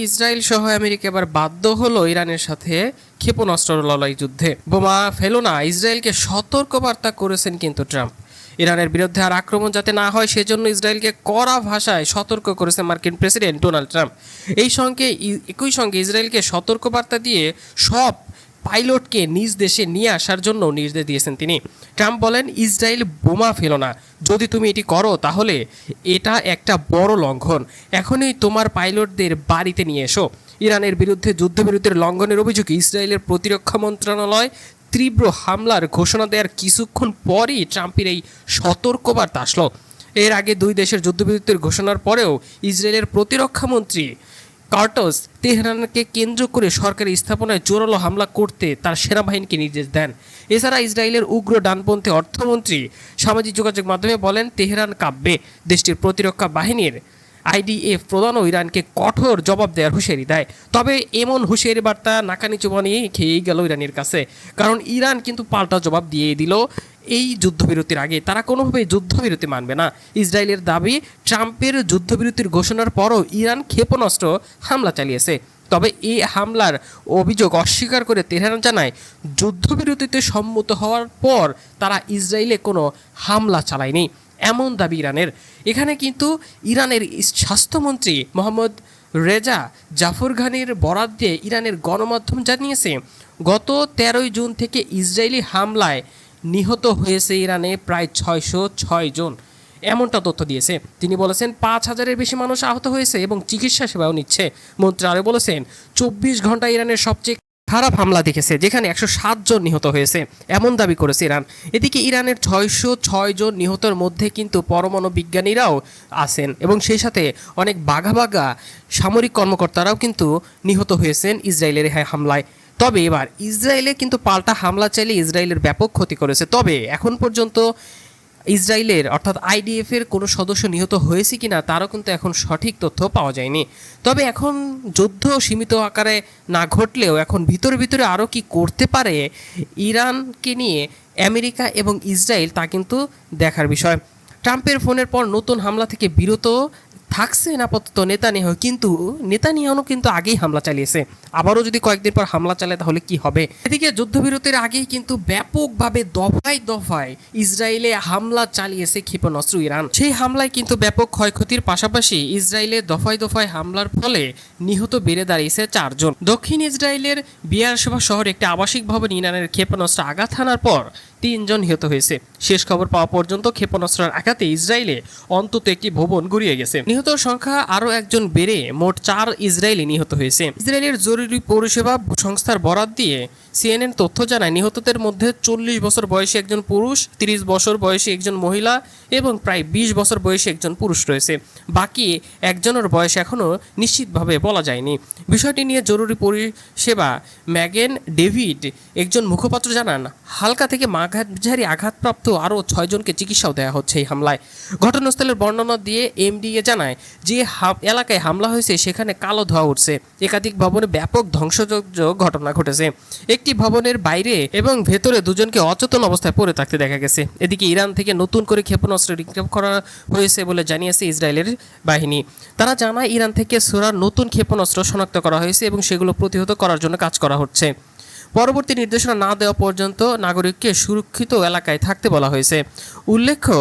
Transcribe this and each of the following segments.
Israel সহ America এবার বাধ্য হলো ইরানের সাথে ক্ষেপণাস্ত্র লড়াই যুদ্ধে। বোমা ফেলো না, ইসরায়েলকে সতর্কবার্তা করেছেন কিন্তু ট্রাম্প। ইরানের বিরুদ্ধে আর আক্রমণ যাতে না হয়, সেজন্য ইসরায়েলকে কড়া ভাষায় সতর্ক করেছে মার্কিন প্রেসিডেন্ট ডোনাল্ড ট্রাম্প। এই সঙ্গে একই সঙ্গে ইসরায়েলকে সতর্কবার্তা দিয়ে সব পাইলটকে নিজ দেশে নিয়ে আসার জন্য নির্দেশ দিয়েছেন তিনি। ট্রাম্প বলেন, ইসরায়েল বোমা ফেলো না। যদি তুমি এটি করো, তাহলে এটা একটা বড় লঙ্ঘন। এখনই তোমার পাইলটদের বাড়িতে নিয়ে এসো। ইরানের বিরুদ্ধে যুদ্ধবিরতির লঙ্ঘনের অভিযোগে ইসরায়েলের প্রতিরক্ষা মন্ত্রণালয় তীব্র হামলার ঘোষণা দেওয়ার কিছুক্ষণ পরই ট্রাম্পের এই সতর্কবার্তা আসলো। এর আগে দুই দেশের যুদ্ধবিরতির ঘোষণার পরেও ইসরায়েলের প্রতিরক্ষা মন্ত্রী কার্টস তেহরানকে কেন্দ্র করে সরকারি স্থাপনায় জোরালো হামলা করতে তার সেনাবাহিনীকে নির্দেশ দেন। এছাড়া ইসরায়েলের উগ্র ডানপন্থী অর্থমন্ত্রী সামাজিক যোগাযোগ মাধ্যমে বলেন, তেহরান কাব্যে দেশটির প্রতিরক্ষা বাহিনীর। আইডিএফ প্রধান ও ইরানকে কঠোর জবাব দেওয়ার হুঁশিয়ারি দেয়। তবে এমন হুঁশিয়ারি বার্তা নাকানি চুবানি খেয়েই গেল ইরানের কাছে। কারণ ইরান কিন্তু পাল্টা জবাব দিয়ে দিল এই যুদ্ধবিরতির আগে তারা কোনোভাবেই যুদ্ধবিরতি মানবে না। ইসরায়েলের দাবি, ট্রাম্পের যুদ্ধবিরতির ঘোষণার পরও ইরান ক্ষেপণাস্ত্র হামলা চালিয়েছে। তবে এই হামলার অভিযোগ অস্বীকার করে তেহরান জানায়, যুদ্ধবিরতিতে সম্মত হওয়ার পর তারা ইসরায়েলে কোনো হামলা চালায়নি। এমন দাবি ইরানের। এখানে কিন্তু ইরানের স্বাস্থ্যমন্ত্রী মোহাম্মদ রেজা জাফর ঘানির বরাত দিয়ে ইরানের গণমাধ্যম জানিয়েছে, গত তেরোই জুন থেকে ইসরায়েলি হামলায় নিহত হয়েছে ইরানে প্রায় ছয়শো ছয় জন। এমনটা তথ্য দিয়েছে। তিনি বলেছেন, পাঁচ হাজারের বেশি মানুষ আহত হয়েছে এবং চিকিৎসা সেবাও নিচ্ছে। মন্ত্রী আরও বলেছেন, চব্বিশ ঘণ্টা ইরানের সবচেয়ে খারাপ হামলা দেখেছে, যেখানে একশো সাত জন নিহত হয়েছে। এমন দাবি করেছে ইরান। এদিকে ইরানের ছয়শো ছয় জন নিহতের মধ্যে কিন্তু পরমাণু বিজ্ঞানীরাও আছেন এবং সেই সাথে অনেক বাঘা বাঘা সামরিক কর্মকর্তারাও কিন্তু নিহত হয়েছেন ইসরায়েলের এই হামলায়। তবে এবার ইসরায়েলে কিন্তু পাল্টা হামলা চালিয়ে ইসরায়েলের ব্যাপক ক্ষতি করেছে। তবে এখন পর্যন্ত ইসরায়েলের অর্থাৎ আইডিএফ এর কোনো সদস্য নিহত হয়েছে কিনা তারও কিন্তু এখন সঠিক তথ্য পাওয়া যায়নি। তবে এখন যুদ্ধ সীমিত আকারে না ঘটলেও এখন ভিতরে ভিতরে আরও কি করতে পারে ইরানকে নিয়ে আমেরিকা এবং ইসরায়েল তা কিন্তু দেখার বিষয়। ট্রাম্পের ফোনের পর নতুন হামলা থেকে বিরত থাকছেন আপাতত নেতানিয়াহু, কিন্তু নেতানিয়াহু কিন্তু আগেই হামলা চালিয়েছে। আবারও যদি কয়েকদিন পর হামলা চালায়, তাহলে কি হবে? এদিকে যুদ্ধবিরতির আগেই কিন্তু ব্যাপকভাবে দফায় দফায় ইসরায়েলে হামলা চালিয়েছে ক্ষেপণাস্ত্র ইরান। সেই হামলায় কিন্তু ব্যাপক ক্ষয়ক্ষতির পাশাপাশি ইসরায়েলে দফায় দফায় হামলার ফলে নিহত বেড়ে দাঁড়িয়েছে চারজন। দক্ষিণ ইসরায়েলের বিয়ারসভা শহরে একটি আবাসিক ভবন ইরানের ক্ষেপণাস্ত্র আঘাত হানার পর তিনজন নিহত হয়েছে। শেষ খবর পাওয়া পর্যন্ত ক্ষেপণাস্ত্রের আঘাতে ইসরায়েলে অন্তত একটি ভবন গুড়িয়ে গেছে। নিহতর সংখ্যা আরও একজন বেড়ে মোট চার ইসরায়েলি নিহত হয়েছে। ইসরায়েলের জরুরি পরিষেবা সংস্থার বরাত দিয়ে সিএনএন তথ্য জানায়, নিহতদের মধ্যে চল্লিশ বছর বয়সী একজন পুরুষ, তিরিশ বছর বয়সী একজন মহিলা এবং প্রায় বিশ বছর বয়সী একজন পুরুষ রয়েছে। বাকি একজনের বয়স এখনও নিশ্চিতভাবে বলা যায়নি। বিষয়টি নিয়ে জরুরি পরিষেবা ম্যাগেন ডেভিড একজন মুখপাত্র জানান, হালকা থেকে মাঘাতঝারি আঘাতপ্রাপ্ত আরও ছয়জনকে চিকিৎসাও দেওয়া হচ্ছে এই হামলায়। ঘটনাস্থলের বর্ণনা দিয়ে এমডিএ জানায় যে এলাকায় হামলা হয়েছে, সেখানে কালো ধোয়া উঠছে। একাধিক ভবনে ব্যাপক ধ্বংসযোগ্য ঘটনা ঘটেছে। একটি ভবনের বাইরে এবং ভেতরে দুজনকে অচেতন অবস্থায় পড়ে থাকতে দেখা গেছে। এদিকে ইরান থেকে নতুন করে ক্ষেপণাস্ত্র রিক্রুট করা হয়েছে বলে জানিয়েছে ইসরায়েলের বাহিনী। তারা জানায়, ইরান থেকে সুরার নতুন ক্ষেপণাস্ত্র শনাক্ত করা হয়েছে এবং সেগুলো প্রতিহত করার জন্য কাজ করা হচ্ছে। পরবর্তী নির্দেশনা না দেওয়া পর্যন্ত নাগরিককে সুরক্ষিত এলাকায় থাকতে বলা হয়েছে। উল্লেখ্য,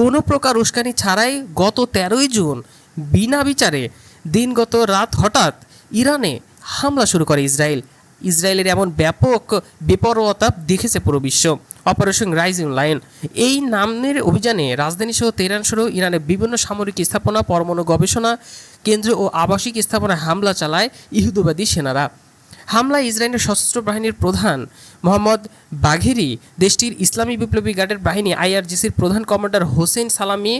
কোনো প্রকার উস্কানি ছাড়াই গত তেরোই জুন বিনা বিচারে দিনগত রাত হঠাৎ ইরানে হামলা শুরু করে ইসরায়েল। ইসরায়েলের এমন ব্যাপক বেপরোয়াতা দেখেছে পুরো বিশ্ব। অপারেশন রাইজিং লাইন, এই নামের অভিযানে রাজধানী সহ তেহরান সহ ইরানের বিভিন্ন সামরিক স্থাপনা, পরমাণু গবেষণা কেন্দ্র ও আবাসিক স্থাপনায় হামলা চালায় ইহুদুবাদী সেনারা। হামলায় ইসরায়েলের সশস্ত্র বাহিনীর প্রধান মোহাম্মদ বাঘেরি, দেশটির ইসলামী বিপ্লবী গার্ডের বাহিনী আইআরজিসির প্রধান কমান্ডার হোসেন সালামি,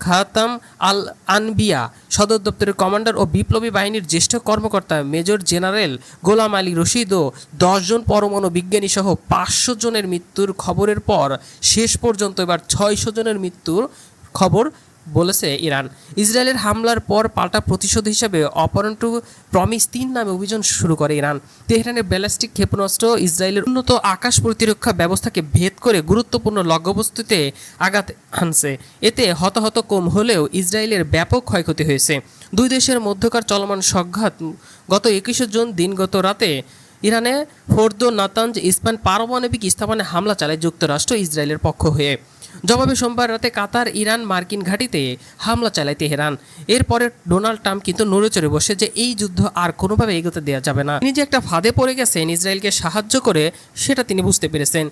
খাতাম আল আনবিয়া সদর দপ্তরের কমান্ডার ও বিপ্লবী বাহিনীর জ্যেষ্ঠ কর্মকর্তা major general Gholam Ali Rashid ও দশজন পরমাণু বিজ্ঞানী সহ পাঁচশো জনের মৃত্যুর খবরের পর শেষ পর্যন্ত এবার ছয়শো জনের মৃত্যুর খবর বলেছে ইরান। ইসরায়েলের হামলার পর পাল্টা প্রতিশোধ হিসেবে অপারেশন টু প্রমিস তিন নামে অভিযান শুরু করে ইরান। তেহরানের ব্যালিস্টিক ক্ষেপণাস্ত্র ইসরায়েলের উন্নত আকাশ প্রতিরক্ষা ব্যবস্থাকে ভেদ করে গুরুত্বপূর্ণ লক্ষ্যবস্তুতে আঘাত হানছে। এতে হতাহত কম হলেও ইসরায়েলের ব্যাপক ক্ষয়ক্ষতি হয়েছে। দুই দেশের মধ্যকার চলমান সংঘাত গত একুশে জুন দিনগত রাতে ইরানে ফোর্দো নাতাঞ্জ ইস্পান পারমাণবিক স্থাপনে হামলা চালায় যুক্তরাষ্ট্র ইসরায়েলের পক্ষ হয়ে। জবাবে সোমবার রাতে কাতার, ইরান, মার্কিন ঘাঁটিতে হামলা চালায় তেহরান। এরপরে ডোনাল্ড ট্রাম্প কিন্তু নড়েচড়ে বসে যে এই যুদ্ধ আর কোনোভাবে এগোতে দেওয়া যাবে না। তিনি যে একটা ফাঁদে পড়ে গেছেন, ইসরায়েলকে সাহায্য করে, সেটা তিনি বুঝতে পেরেছেন।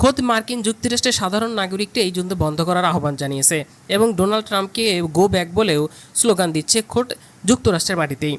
খোদ মার্কিন যুক্তরাষ্ট্রের সাধারণ নাগরিককে এই যুদ্ধ বন্ধ করার আহ্বান জানিয়েছে এবং ডোনাল্ড ট্রাম্পকে গো ব্যাক বলেও স্লোগান দিচ্ছে খোদ যুক্তরাষ্ট্রের মাটিতেই।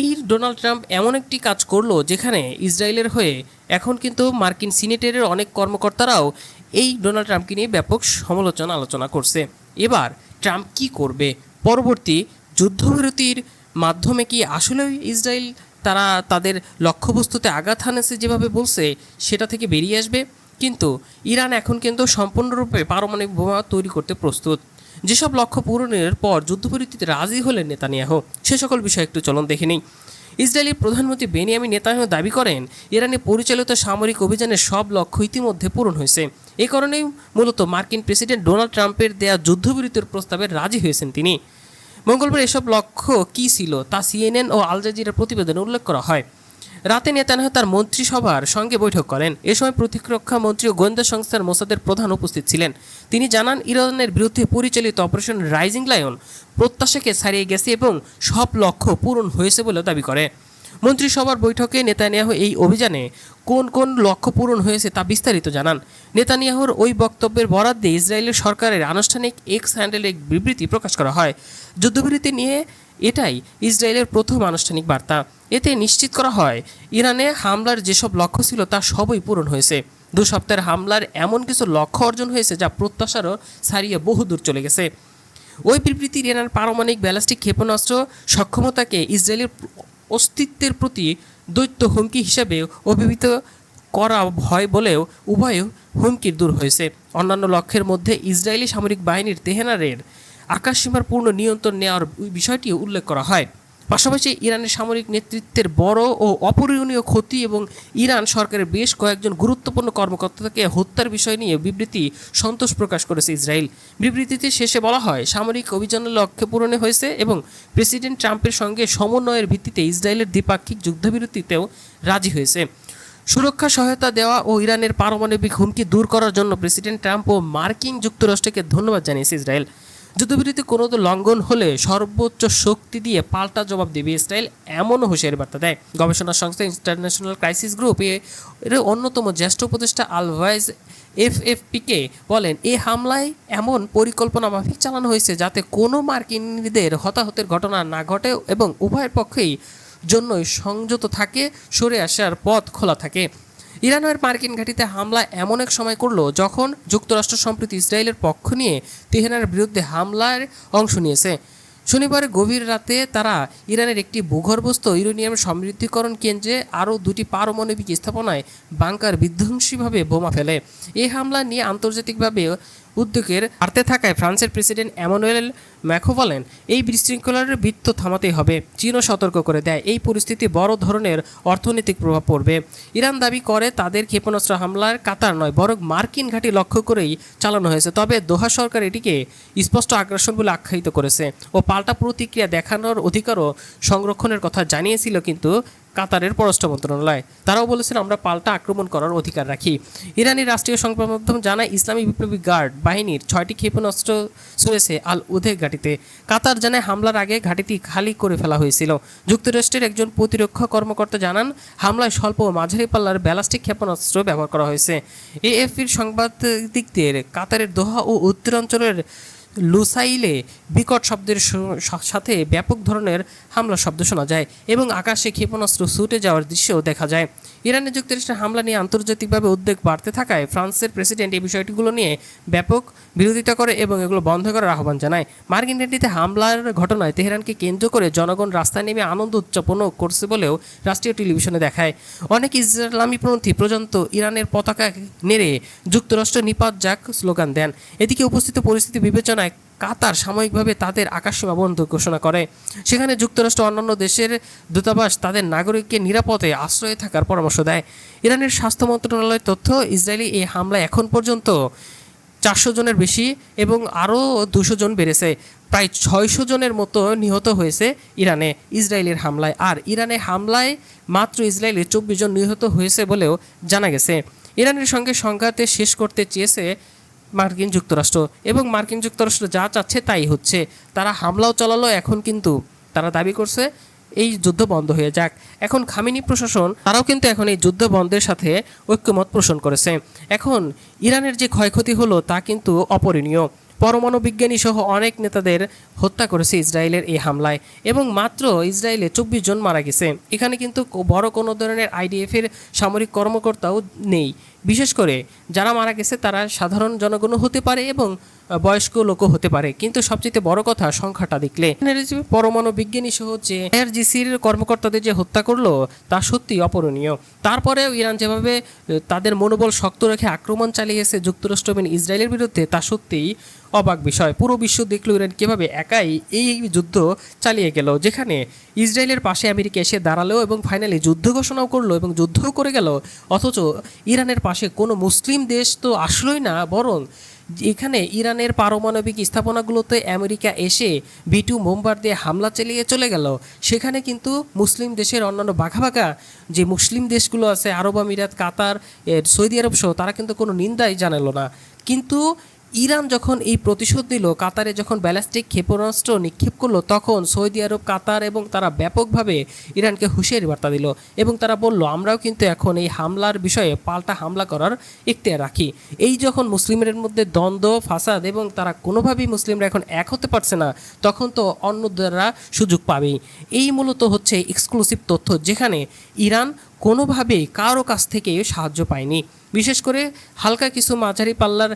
এই ডোনাল্ড ট্রাম্প এমন একটি কাজ করল যেখানে ইসরায়েলের হয়ে এখন কিন্তু মার্কিন সিনেটের অনেক কর্মকর্তারাও এই ডোনাল্ড ট্রাম্পকে নিয়ে ব্যাপক সমালোচনা আলোচনা করছে। এবার ট্রাম্প কি করবে? পরবর্তী যুদ্ধবিরতির মাধ্যমে কি আসলেই ইসরায়েল তারা তাদের লক্ষ্যবস্তুতে আঘাত হানেছে যেভাবে বলছে, সেটা থেকে বেরিয়ে আসবে? কিন্তু ইরান এখন কিন্তু সম্পূর্ণরূপে পারমাণবিক বোমা তৈরি করতে প্রস্তুত। যেসব লক্ষ্য পূরণের পর যুদ্ধবিরতিতে রাজি হলেন নেতানিয়াহু। সে সকল বিষয় একটু চলন দেখে নিই। ইসরায়েলি প্রধানমন্ত্রী বেনিয়ামি নেতানিয়াহু দাবি করেন, ইরানে পরিচালিত সামরিক অভিযানের সব লক্ষ্য ইতিমধ্যে পূরণ হয়েছে। এ কারণেই মূলত মার্কিন প্রেসিডেন্ট ডোনাল্ড ট্রাম্পের দেয়া যুদ্ধবিরতির প্রস্তাবে রাজি হয়েছেন তিনি। মঙ্গলবার এসব লক্ষ্য কী ছিল তা সিএনএন ও আল জাজিরার প্রতিবেদনে উল্লেখ করা হয়। রাতে নেতানিয়াহু তার মন্ত্রিসভার সঙ্গে বৈঠক করেন। এ সময় প্রতিরক্ষা মন্ত্রী ও গোয়েন্দা সংস্থার মোসাদের প্রধান উপস্থিত ছিলেন। তিনি জানান, ইরানের বিরুদ্ধে পরিচালিত অপারেশন রাইজিং লায়ন প্রত্যাশাকে ছাড়িয়ে গেছে এবং সব লক্ষ্য পূরণ হয়েছে বলে দাবি করে। মন্ত্রিসভার বৈঠকে নেতানিয়াহু এই অভিযানে কোন কোন লক্ষ্য পূরণ হয়েছে তা বিস্তারিত জানান। নেতানিয়াহুর ওই বক্তব্যের বরাদ দিয়ে ইসরায়েলের সরকারের আনুষ্ঠানিক এক্স হ্যান্ডেল এক বিবৃতি প্রকাশ করা হয়। যুদ্ধবিরতি নিয়ে এটাই ইসরায়েলের প্রথম আনুষ্ঠানিক বার্তা। এতে নিশ্চিত করা হয়, ইরানে হামলার যেসব লক্ষ্য ছিল তা সবই পূরণ হয়েছে। দু সপ্তাহের হামলার এমন কিছু লক্ষ্য অর্জন হয়েছে যা প্রত্যাশারও ছাড়িয়ে বহুদূর চলে গেছে। ওই বিবৃতির ইরান পারমাণবিক ব্যালিস্টিক ক্ষেপণাস্ত্র সক্ষমতাকে ইসরায়েলের অস্তিত্বের প্রতি দৈত্য হুমকি হিসেবে অভিহিত করা হয় বলেও উভয় হুমকির দূর হয়েছে। অন্যান্য লক্ষ্যের মধ্যে ইসরায়েলি সামরিক বাহিনীর তেহেনারের আকাশসীমার পূর্ণ নিয়ন্ত্রণ নেওয়ার বিষয়টিও উল্লেখ করা হয়। পাশাপাশি ইরানের সামরিক নেতৃত্বের বড় ও অপরিণীয় ক্ষতি এবং ইরান সরকারের বেশ কয়েকজন গুরুত্বপূর্ণ কর্মকর্তাকে হত্যার বিষয় নিয়ে বিবৃতি সন্তোষ প্রকাশ করেছে ইসরায়েল। বিবৃতিতে শেষে বলা হয়, সামরিক অভিযানের লক্ষ্য পূরণে হয়েছে এবং প্রেসিডেন্ট ট্রাম্পের সঙ্গে সমন্বয়ের ভিত্তিতে ইসরায়েলের দ্বিপাক্ষিক যুদ্ধবিরতিতেও রাজি হয়েছে। সুরক্ষা সহায়তা দেওয়া ও ইরানের পারমাণবিক হুমকি দূর করার জন্য প্রেসিডেন্ট ট্রাম্প ও মার্কিন যুক্তরাষ্ট্রকে ধন্যবাদ জানিয়েছে ইসরায়েল। যুদ্ধবিরতি কোনো লঙ্ঘন হলে সর্বোচ্চ শক্তি দিয়ে পাল্টা জবাব দেবে ইসরায়েল, এমনও হুঁশিয়ারি বার্তা দেয়। গবেষণা সংস্থা ইন্টারন্যাশনাল ক্রাইসিস গ্রুপ এর অন্যতম জ্যেষ্ঠ উপদেষ্টা আলভাইজ এফএফপিকে বলেন এই হামলায় এমন পরিকল্পনা মাফিক চালানো হয়েছে যাতে কোনো মার্কিনীদের হতাহতের ঘটনা না ঘটে এবং উভয়ের পক্ষেই জন্যই সংযত থাকে, সরে আসার পথ খোলা থাকে। ইরানের মার্কিন ঘাঁটিতে হামলা এমন এক সময় করল যখন যুক্তরাষ্ট্র সম্প্রতি ইসরায়েলের পক্ষ নিয়ে তেহরানের বিরুদ্ধে হামলার অংশ নিয়েছে। শনিবার গভীর রাতে তারা ইরানের একটি ভূগর্ভস্থ ইউরেনিয়াম সমৃদ্ধিকরণ কেন্দ্রে আরও দুটি পারমাণবিক স্থাপনায় বাংকার বিধ্বংসীভাবে বোমা ফেলে। এ হামলা নিয়ে আন্তর্জাতিকভাবে উদ্যোগের বাড়তে থাকায় ফ্রান্সের প্রেসিডেন্ট এমানুয়েল ম্যাখো বলেন এই বিশৃঙ্খলার বৃত্ত থামাতেই হবে। চীনও সতর্ক করে দেয়। এই পরিস্থিতি বড় ধরনের অর্থনৈতিক প্রভাব পড়বে। ইরান দাবি করে তাদের ক্ষেপণাস্ত্র হামলার কাতার নয়, বরং মার্কিন ঘাঁটি লক্ষ্য করেই চালানো হয়েছে। তবে দোহা সরকার এটিকে স্পষ্ট আগ্রাসন বলে আখ্যায়িত করেছে ও পাল্টা প্রতিক্রিয়া দেখানোর অধিকারও সংরক্ষণের কথা জানিয়েছিল, কিন্তু কাতারের পররাষ্ট্র মন্ত্রণালয়। তারাও বলেছেন, আমরা পাল্টা আক্রমণ করার অধিকার রাখি। ইরানি রাষ্ট্রীয় সংবাদ মাধ্যম জানায়, ইসলামী বিপ্লবী গার্ড বাহিনীর ছয়টি ক্ষেপণাস্ত্র ছুঁয়েছে আল উদে ঘাটিতে। কাতার জানায়, হামলার আগে ঘাটিটি খালি করে ফেলা হয়েছিল। যুক্তরাষ্ট্রের একজন প্রতিরক্ষা কর্মকর্তা জানান, হামলায় স্বল্প ও মাঝারি পাল্লার ব্যালাস্টিক ক্ষেপণাস্ত্র ব্যবহার করা হয়েছে। এএফপির সাংবাদিকদের কাতারের দোহা ও উত্তরাঞ্চলের লুসাইলে বিকট শব্দের সাথে ব্যাপক ধরনের হামলা শব্দ শোনা যায় এবং আকাশে ক্ষেপণাস্ত্র ছুটে যাওয়ার দৃশ্যও দেখা যায়। ইরানের যুক্তরাষ্ট্রের হামলা নিয়ে আন্তর্জাতিকভাবে উদ্বেগ বাড়তে থাকায় ফ্রান্সের প্রেসিডেন্ট এই বিষয়টিগুলো নিয়ে ব্যাপক বিরোধিতা করে এবং এগুলো বন্ধ করার আহ্বান জানায়। মার্কিন ঘাঁটিতে হামলার ঘটনায় তেহরানকে কেন্দ্র করে জনগণ রাস্তায় নেমে আনন্দ উদযাপনও করছে বলেও রাষ্ট্রীয় টেলিভিশনে দেখায়। অনেক ইসলামীপন্থী পর্যন্ত ইরানের পতাকা নেড়ে যুক্তরাষ্ট্র নিপাত যাক স্লোগান দেন। এদিকে উপস্থিত পরিস্থিতি বিবেচনায় কাতার সাময়িকভাবে তাদের আকাশসীমা বন্ধ ঘোষণা করে। সেখানে যুক্তরাষ্ট্র অন্যান্য দেশের দূতাবাস তাদের নাগরিককে নিরাপদে আশ্রয়ে থাকার পরামর্শ দেয়। ইরানের স্বাস্থ্য মন্ত্রণালয়ের তথ্য, ইসরায়েলি এই হামলায় এখন পর্যন্ত চারশো জনের বেশি এবং আরও দুশো জন বেড়েছে। প্রায় ছয়শো জনের মতো নিহত হয়েছে ইরানে ইসরায়েলের হামলায়। আর ইরানে হামলায় মাত্র ইসরায়েলের চব্বিশ জন নিহত হয়েছে বলেও জানা গেছে। ইরানের সঙ্গে সংঘাতে শেষ করতে চেয়েছে মার্কিন যুক্তরাষ্ট্র এবং মার্কিন যুক্তরাষ্ট্র যা চাচ্ছে তাই হচ্ছে। তারা হামলাও চালালো, এখন কিন্তু তারা দাবি করছে এই যুদ্ধ বন্ধ হয়ে যাক। এখন খামিনি প্রশাসন, তারাও কিন্তু এখন এই যুদ্ধ বন্ধের সাথে ঐক্যমত পোষণ করেছে। এখন ইরানের যে ক্ষয়ক্ষতি হলো তা কিন্তু অপরিণীয়। পরমাণু বিজ্ঞানী সহ অনেক নেতাদের হত্যা করেছে ইসরায়েলের এই হামলায়। এবং মাত্র ইসরায়েলে চব্বিশ জন মারা গেছে। এখানে কিন্তু বড় কোনো ধরনের আইডিএফের সামরিক কর্মকর্তাও নেই। বিশেষ করে যারা মারা গেছে তারা সাধারণ জনগণও হতে পারে এবং বয়স্ক লোকও হতে পারে। কিন্তু সবচেয়ে বড় কথা সংখ্যাটা দেখলে। পরমাণু বিজ্ঞানী সহ যে আইআরজিসির কর্মকর্তাদের যে হত্যা করল, তা সত্যি অপরণীয়। তারপরেও ইরান যেভাবে তাদের মনোবল শক্ত রেখে আক্রমণ চালিয়েছে যুক্তরাষ্ট্র এবং ইসরায়েলের বিরুদ্ধে, তা সত্যিই অবাক বিষয়। পুরো বিশ্ব দেখল ইরান কীভাবে একাই এই যুদ্ধ চালিয়ে গেল, যেখানে ইসরায়েলের পাশে আমেরিকা এসে দাঁড়াল এবং ফাইনালি যুদ্ধ ঘোষণাও করল এবং যুদ্ধও করে গেল। অথচ ইরানের পাশে কোনো মুসলিম দেশ তো আসলোই না, বরং এখানে ইরানের পারমাণবিক স্থাপনাগুলোতে আমেরিকা এসে বিটু মোমবার দিয়ে হামলা চালিয়ে চলে গেল। সেখানে কিন্তু মুসলিম দেশের অন্যান্য বাঘা বাঘা যে মুসলিম দেশগুলো আছে, আরব আমিরাত, কাতার সৌদি আরব সহ তারা কিন্তু কোনো নিন্দাই জানালো না। কিন্তু ইরান যখন এই প্রতিশোধ দিল কাতারে যখন ব্যালিস্টিক ক্ষেপণাস্ত্র নিক্ষেপ করল, তখন সৌদি আরব, কাতার এবং তারা ব্যাপকভাবে ইরানকে হুঁশিয়ারি বার্তা দিল এবং তারা বলল, আমরাও কিন্তু এখন এই হামলার বিষয়ে পাল্টা হামলা করার ইখতিয়ার রাখি। এই যখন মুসলিমের মধ্যে দ্বন্দ্ব, ফাসাদ এবং তারা কোনোভাবেই মুসলিমরা এখন এক হতে পারছে না, তখন তো অন্যরা সুযোগ পাবেই। এই মূলত হচ্ছে এক্সক্লুসিভ তথ্য, যেখানে ইরান কোনোভাবেই কারও কাছ থেকে সাহায্য পায়নি। বিশেষ করে হালকা কিছু মাঝারি পাল্লার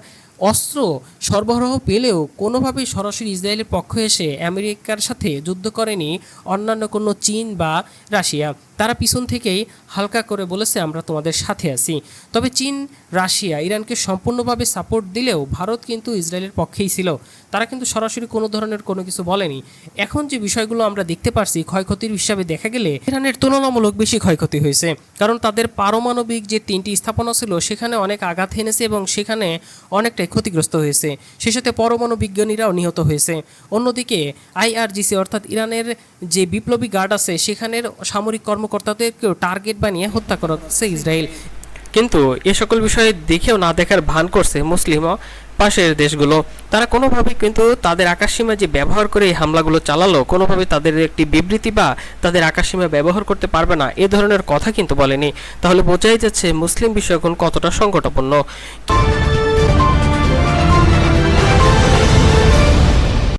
অস্ত্র সরবরাহ পেলেও কোনোভাবেই সরাসরি ইসরায়েলের পক্ষ এসে আমেরিকার সাথে যুদ্ধ করেনি অন্যান্য কোনো চীন বা রাশিয়া। তারা পিছন থেকেই হালকা করে বলেছে, আমরা তোমাদের সাথে আছি। তবে চীন, রাশিয়া, ইরানকে সম্পূর্ণভাবে সাপোর্ট দিলেও ভারত কিন্তু ইসরায়েলের পক্ষেই ছিল। তারা কিন্তু সরাসরি কোনো ধরনের কোনো কিছু বলেনি। এখন যে বিষয়গুলো আমরা দেখতে পারছি, ক্ষয়ক্ষতির হিসাবে দেখা গেলে ইরানের তুলনামূলক বেশি ক্ষয়ক্ষতি হয়েছে। কারণ তাদের পারমাণবিক যে তিনটি স্থাপনা ছিল, সেখানে অনেক আঘাত এনেছে এবং সেখানে অনেকটাই ক্ষতিগ্রস্ত হয়েছে। সে সাথে পরমাণু বিজ্ঞানীরাও নিহত হয়েছে। অন্যদিকে আইআরজিসি অর্থাৎ ইরানের যে বিপ্লবী গার্ড আছে, সেখানের সামরিক কর্মকর্তাদেরকেও টার্গেট বানিয়ে হত্যা করা হচ্ছে ইসরায়েল। কিন্তু এ সকল বিষয়ে দেখেও না দেখার ভান করছে মুসলিম পাশের দেশগুলো। তারা কোনোভাবেই কিন্তু তাদের আকাশসীমা যে ব্যবহার করে এই হামলাগুলো চালালো কোনোভাবে তাদের একটি বিবৃতি বা তাদের আকাশসীমা ব্যবহার করতে পারবে না, এ ধরনের কথা কিন্তু বলেনি। তাহলে বোঝাই যাচ্ছে মুসলিম বিষয় এখন কতটা সংকটাপন্ন